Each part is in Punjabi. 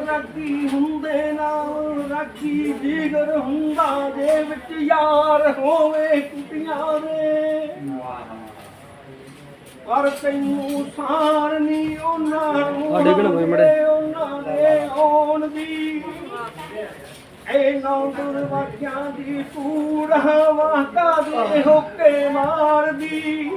ਰਾਖੀ ਹੁੰਦੇ ਨਾਲ ਰਾਖੀ ਜਿਗਰ ਹੁੰਦਾ ਜੇ ਵਿੱਚ ਯਾਰ ਹੋਵੇ ਕੁੱਟੀਆਂ ਦੇ। ਪਰ ਤੈਨੂੰ ਸਾਰ ਨਹੀਂ ਉਹਨਾਂ ਨੂੰ ਆ ਡਿੱਗਣ ਪਏ ਮੜੇ। ਉਹਨਾਂ ਦੇ ਆਉਣ ਦੀ। ਐ ਨੌ ਦੁਰਵਾਕਿਆਂ ਦੀ ਕੂੜ ਹਵਾ ਕਾਦੇ ਹੋਕੇ ਮਾਰਦੀ।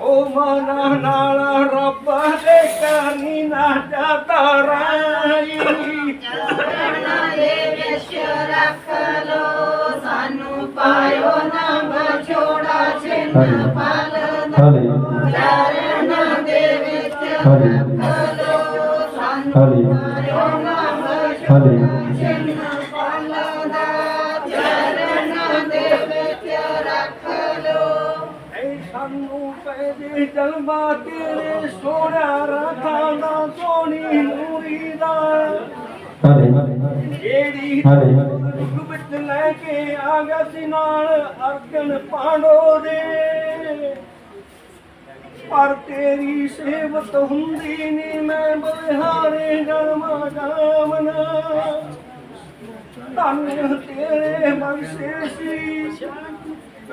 ਉਹ ਮਨਾ ਨਾਲ ਰੱਬ ਦੇ ਕਰਨੀ ਨਾ ਜਾਤਾ ਰਾਈ। ਚਰਨਾਂ ਦੇ ਵਿੱਚ ਰੱਖ ਲੋ ਸਾਨੂੰ ਪਾਇਓ ਨਾ ਵਿਛੋੜਾ ਛਿਨ ਪਲ ਚਰਨਾਂ ਦੇ ਵਿੱਚ ਰੱਖ ਲੋ ਸਾਨੂੰ ਪਾਇਓ ਨਾ ਵਿਛੋੜਾ ਹਾਲੇ। ਪੈਦੇ ਜਲਵਾ ਤੇਰੇ ਸੋਹਣਾ ਰਾਖਾਂ ਦਾ ਸੋਹਣੀ ਨੂਰੀ ਦਾ। ਜਿਹੜੀ ਰੁੱਖ ਵਿੱਚ ਲੈ ਕੇ ਆ ਗਿਆ ਸੀ ਨਾਲ ਅਰਜਨ ਪਾਂਡੋ ਦੇ। ਪਰ ਤੇਰੀ ਸੇਵਤ ਹੁੰਦੀ ਨੀ ਮੈਂ ਬਲਿਹਾਰੇ ਜਨਮਾ ਜਾਮਨਾ। ਧੰਨ ਤੇਰੇ ਬਖਸ਼ੇ ਸੀ।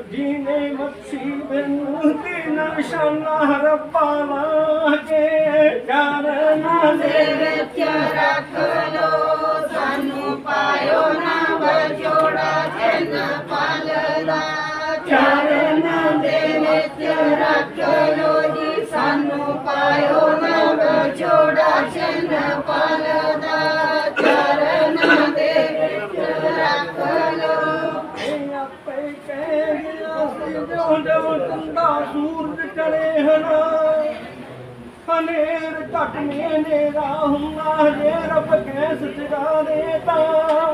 ਜੀਨੇ ਮੱਛੀ ਬਿਨ ਤਿਨ ਨਿਸ਼ਾਨਾ ਰੱਬਾ ਲਾਗੇ ਚਰਨਾਂ ਦੇ ਦੇ ਵਿੱਚ ਰੱਖ ਲੋ ਸਾਨੂੰ ਪਾਇਓ ਨਾ ਵਿਛੋੜਾ ਛਿਨ ਪਲ ਦਾ ਚਰਨਾਂ ਦੇ ਵਿੱਚ ਰੱਖ ਲੋ ਇਹ ਆਪੇ ਕਹਿ ਗਿਆ ਸੀ ਜੋ ਜੋ ਚੰਦਾ ਸੂਰਜ ਚੜੇ ਹਨਾ। ਹਨੇਰ ਘਟ ਨੇ ਨੇਰਾ ਜੇ ਰੱਬ ਕੈਸ ਜਗਾ ਦੇ ਤਾਂ।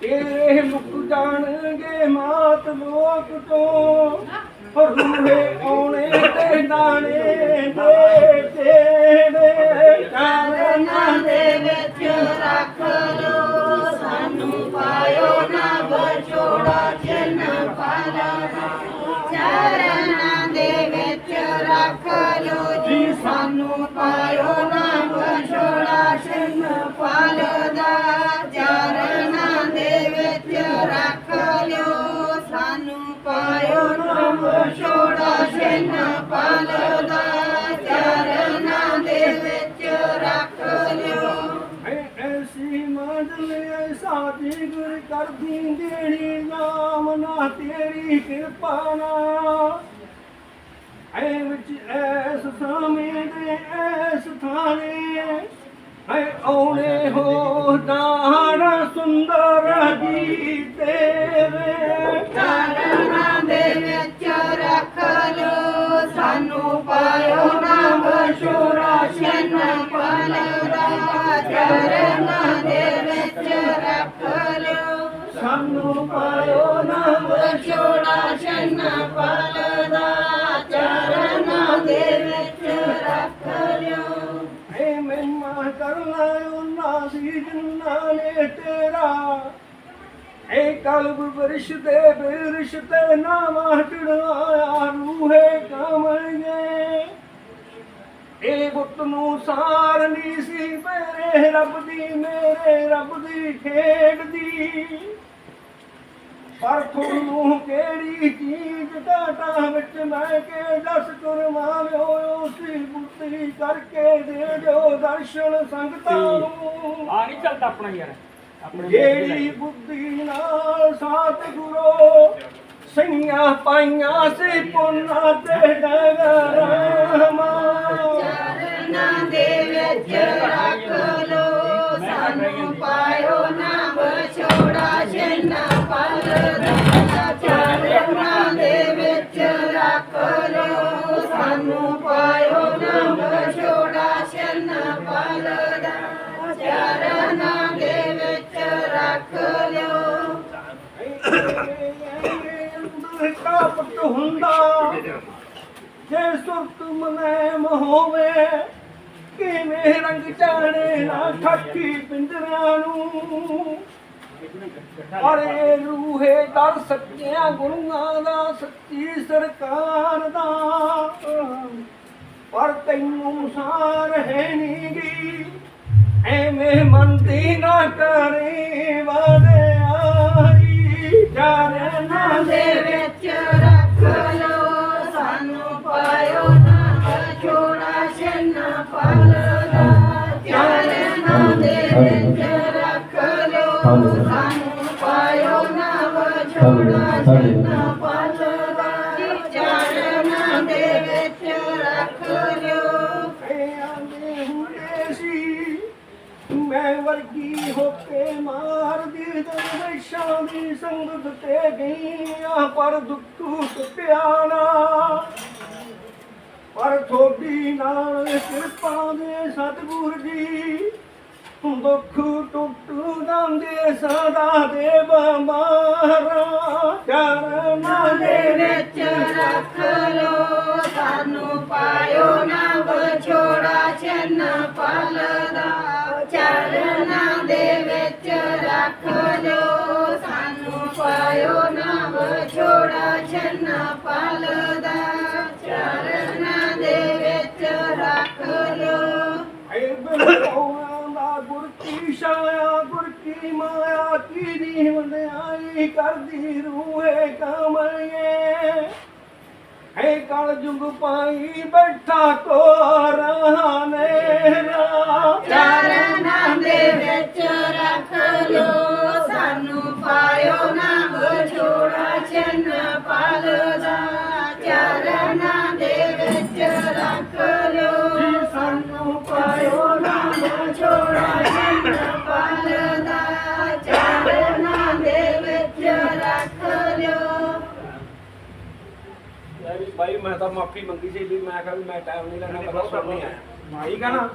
ਤੇਰੇ ਮੁੱਕ ਜਾਣਗੇ ਮਾਤ ਲੋਕ ਤੋਂ ਰੂਹੇ ਆਉਣੇ ਤੇ ਦਾਣੇ ਦੇ ਤੇਰੇ ਚਰਨਾਂ ਦੇ ਵਿੱਚ ਰੱਖ ਗੁਰ ਕਰਦੀ ਦੇਣੀ ਨਾਮ ਨਾ ਤੇਰੀ ਕਿਰਪਾ ਨਾ ਐ ਵਿੱਚ ਐਸ ਸਮੇਂ ਦੇ ਐਸ ਥਾਣੇ। ਐ ਆਉਣੇ ਹੋ ਦਾਣਾ ਸੁੰਦਰ ਜੀ ਤੇਰੇ ਸਾਨੂੰ ਪਾਇਓ ਨਾ ਵਿਛੋੜਾ ਛਿਨ ਪਲਦਾ, ਚਰਨਾਂ ਦੇ ਵਿੱਚ ਰੱਖ ਲਿਓ। ਏ ਮਹਿਮਾ ਕਰਨਾ ਉਹਨਾਂ ਦੀ ਜਿੰਨਾ ਨੇ ਤੇਰਾ। ਏ ਕਲਬ ਬਰਿਸ਼ ਦੇ ਬਿਰਸ਼ ਤੇ ਨਾਮ ਚੜਾਇਆ ਰੂਹੇ ਕਮਲਗੇ ਬੁੱਤ ਨੂੰ ਸਾਰ ਨਹੀਂ ਸੀ ਮੇਰੇ ਰੱਬ ਦੀ ਮੇਰੇ, ਰੱਬ ਦੀ ਖੇਡ ਦੀ। ਪਰ ਤੁਹਾਨੂੰ ਕਿਹੜੀ ਚੀਜ਼ ਘਾਟਾ ਵਿੱਚ ਮੈਂ ਕੇ ਦਸ ਕੁਰਮਾਨਿਓ ਉਸੀ ਬੁੱਤੀ ਕਰਕੇ ਦੇ ਜੋ ਦਰਸ਼ਨ ਸੰਗਤਾਂ ਨੂੰ। ਆ ਨਹੀਂ ਚੱਲਦਾ ਆਪਣਾ ਯਾਰ। ਆਪਣੇ ਜਿਹੜੀ ਬੁੱਧੀ ਨਾਲ ਸਾਤ ਗੁਰੋ ਸਈਆਂ ਪਾਈਆਂ ਸੀ ਪੁੰਨਾ ਤੇ ਡਗਰਾਮਾ ਚਰਨਾਂ ਦੇ ਵਿੱਚ ਰੱਖ ਲੋ ਸਾਨੂੰ ਪਾਇਓ ਨਾ ਵਿਛੋੜਾ ਛਿਨ ਪਲਦਾ ਸੁਰਤ ਮਨੈਮ ਹੋਵੇ, ਕਿਵੇਂ ਰੰਗ ਚਾਣੇ ਨਾ ਠੱਕੀ ਪਿੰਜਰਿਆਂ ਨੂੰ? ਅਰੇ ਰੂਹੇ ਦਰ ਸੱਚਿਆਂ ਗੁਰੂਆਂ ਦਾ, ਸੱਚੀ ਸਰਕਾਰ ਦਾ। ਪਰ ਤੈਨੂੰ ਸਾਰ ਹੈ ਨੀ ਗੀ, ਐਵੇਂ ਮੰਦੀ ਨਾ ਕਰੇ ਵਾਦੇ ਵਰਗੀ ਹੋ ਕੇ ਮਾਰਦੀ ਦਰਵੇਸ਼ਾਂ ਦੀ ਸੰਗਤ ਤੇ ਗਈਆਂ ਪਰ ਦੁੱਖ ਪਿਆਣਾ ਪਰ ਥੋੜੀ ਨਾਲ ਕਿਰਪਾ ਦੇ ਸਤਿਗੁਰ ਜੀ। ਦੁੱਖ ਟੁੱਟੂ ਦੰਦੇ ਸਦਾ ਦੇ ਬੰਬਾਰਾ ਚਰਨਾਂ ਦੇ ਵਿੱਚ ਰੱਖ ਲੋ ਸਾਨੂੰ ਪਾਇਓ ਨਾ ਵਿਛੋੜਾ, ਚੰਨ ਪਲ ਦਾ ਚਰਨਾਂ ਦੇ ਵਿੱਚ ਰੱਖ ਲੋ ਸਾਨੂੰ ਪਾਇਓ ਨਾ ਵਿਛੋੜਾ, ਚੰਨ ਪਲਦਾ। ਦਾ ਗੁਰ ਕੀ ਛਾਇਆ ਗੁਰ ਕੀ ਮਾਇਆ ਕੀ ਦੀ ਵੰਡਿਆਈ ਕਰਦੀ ਰੂਹੇ ਕਮਲੀਏ ਹੈ ਕਲ ਜੁਗ ਪਾਈ ਬੈਠਾ ਕੋ ਰਹਾਨੇਰਾ ਚਰਨਾਂ ਦੇ ਵਿੱਚ ਰੱਖ ਲੋ ਮੈਂ ਤਾਂ ਮਾਫੀ ਮੰਗੀ ਸੀ ਵੀ ਮੈਂ ਕਿਹਾ ਵੀ ਮੈਂ ਟਾਈਮ ਨਹੀਂ ਲੈਣਾ ਪਤਾ ਸੁਣ ਨਹੀਂ ਆਇਆ ਠੀਕ ਆ ਨਾ?